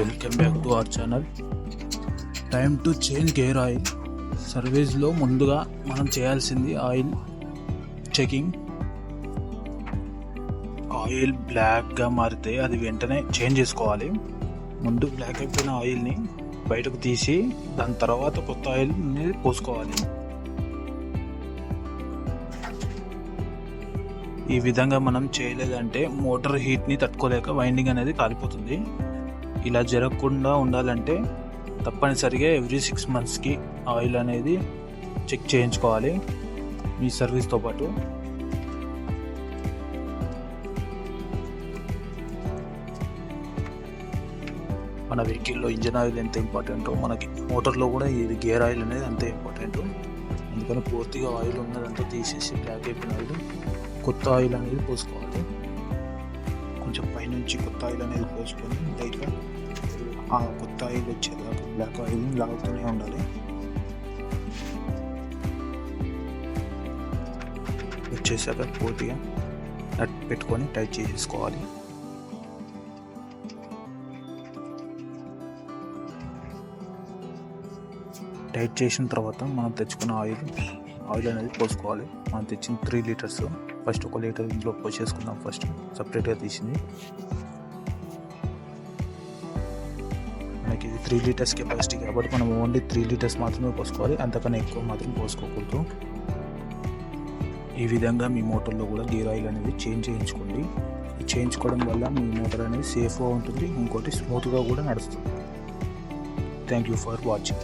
Our channel time to change gear oil సర్వీస్లో ముందుగా మనం చేయాల్సింది ఆయిల్ చెకింగ్ ఆయిల్ బ్లాక్గా మారితే అది వెంటనే చేంజ్ చేసుకోవాలి. ముందు బ్లాక్ అయిపోయిన ఆయిల్ని బయటకు తీసి దాని తర్వాత కొత్త ఆయిల్ అనేది పోసుకోవాలి. ఈ విధంగా మనం చేయలేదంటే మోటార్ హీట్ని తట్టుకోలేక వైండింగ్ అనేది కాలిపోతుంది. ఇలా జరగకుండా ఉండాలంటే తప్పనిసరిగా ఎవ్రీ సిక్స్ మంత్స్కి ఆయిల్ అనేది చెక్ చేయించుకోవాలి మీ సర్వీస్తో పాటు. మన వెహికల్లో ఇంజన్ ఆయిల్ ఎంత ఇంపార్టెంటో మనకి మోటార్లో కూడా ఇది గేర్ ఆయిల్ అనేది అంతే ఇంపార్టెంట్ అందుకని పూర్తిగా ఆయిల్ ఉన్నదంతా తీసేసి బ్లాక్ అయిపోయిన ఆయిల్ కొత్త ఆయిల్ అనేది పోసుకోవాలి. కొంచెం పైనుంచి కొత్త ఆయిల్ అనేది పోసుకొని లైట్గా ఆ కొత్త ఆయిల్ వచ్చేదాకా బ్లాక్ ఆయిల్ లాగుతూనే ఉండాలి. వచ్చేసాక పూర్తిగా నట్ పెట్టుకొని టైట్ చేసేసుకోవాలి. టైట్ చేసిన తర్వాత మనం తెచ్చుకున్న ఆయిల్ ఆయిల్ అనేది పోసుకోవాలి. మనం తెచ్చిన త్రీ లీటర్స్ ఫస్ట్ ఒక లీటర్ ఇందులో పోసేసుకుందాం ఫస్ట్. సపరేట్గా తీసింది. మనకి ఇది త్రీ లీటర్స్ కెపాసిటీ కాబట్టి మనం ఓన్లీ త్రీ లీటర్స్ మాత్రమే పోసుకోవాలి. అంతకన్నా ఎక్కువ మాత్రం పోసుకోకూడదు. ఈ విధంగా మీ మోటార్లో కూడా గేర్ ఆయిల్ అనేది చేంజ్ చేయించుకోండి. ఈ చేయించుకోవడం వల్ల మీ మోటార్ అనేది సేఫ్గా ఉంటుంది. ఇంకోటి స్మూత్గా కూడా నడుస్తుంది. Thank you for watching